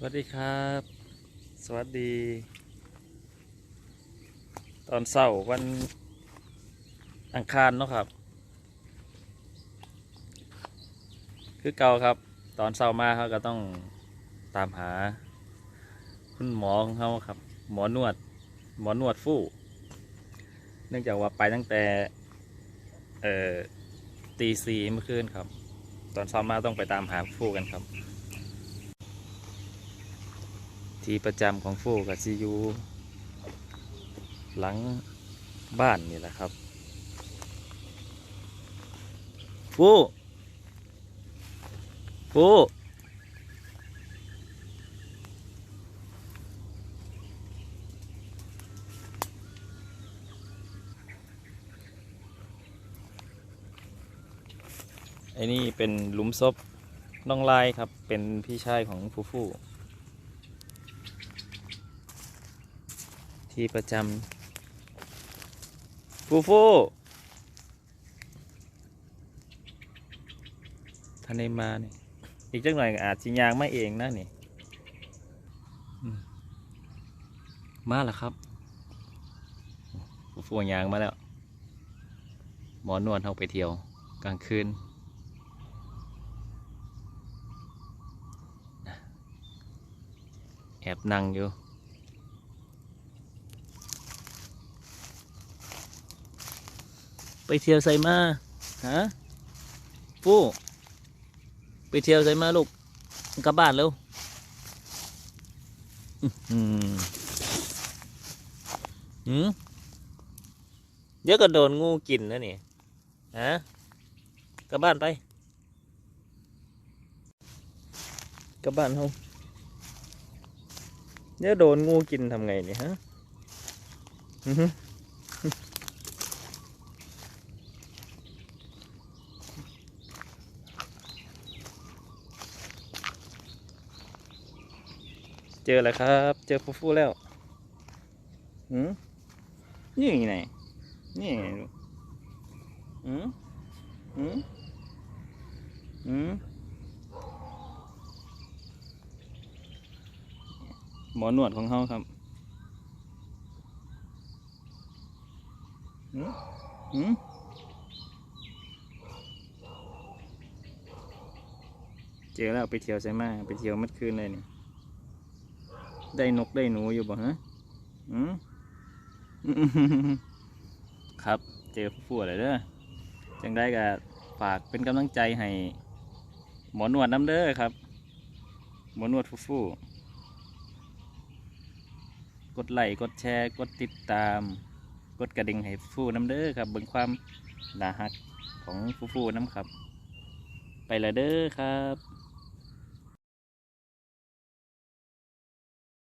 สวัสดีครับ สวัสดี ตอนเช้าวันอังคารเนาะครับ คือเก่าครับ ตอนเช้ามาเขาก็ต้องตามหา คุณหมอของเขาครับ หมอนวด หมอนวดฟู่ เนื่องจากว่าไปตั้งแต่เอ่อตีสี่เมื่อคืนครับ ตอนเช้ามาต้องไปตามหาฟู่กันครับ ที่ประจำของฟูกับซียูหลังบ้านนี่แหละครับฟูฟูไอ้นี่เป็นหลุมศพน้องลายครับ เป็นพี่ชายของฟูฟู ที่ประจำฟูฟูท่านในมาเนี่ยอีกจักหน่อยก็อาจสิยางมาเองนะนี่อืมมาแล้วครับฟูฟูยางมาแล้ว หมอนวดเขาไปเที่ยวกลางคืนแอบนั่งอยู่ ไปเที่ยวไซมาฮะฟูไปเที่ยวไซมาลูกกลับบ้านเร็วอื้อหือหืมเดี๋ยวก็โดนงูกินนะนี่ฮะกลับบ้านไปกลับบ้านเฮาเดี๋ยวโดนงูกินทำไงเนี่ยฮะอือ เจอแล้วครับ เจอฟูฟูแล้วหืมนี่ไงนี่ไงลูกหืมหืมหืมหมอนวดของเขาครับหืมหืมเจอแล้วไปเที่ยวใช่ไหมไปเที่ยวเมื่อคืนเลยนี่ ได้นกได้หนูอยู่บ่ฮะอืมครับเจอผู้ป่วยเลยเด้อจังได้ก็ฝากเป็นกำลังใจให้หมอนวดน้ำเด้อครับ หมอนวดฟูฟูกดไลค์กดแชร์กดติดตาม กดกระดิ่งให้ฟูน้ำเด้อครับเบิ่งความน่าฮักของฟูฟูน้ำครับ ไปละเด้อครับ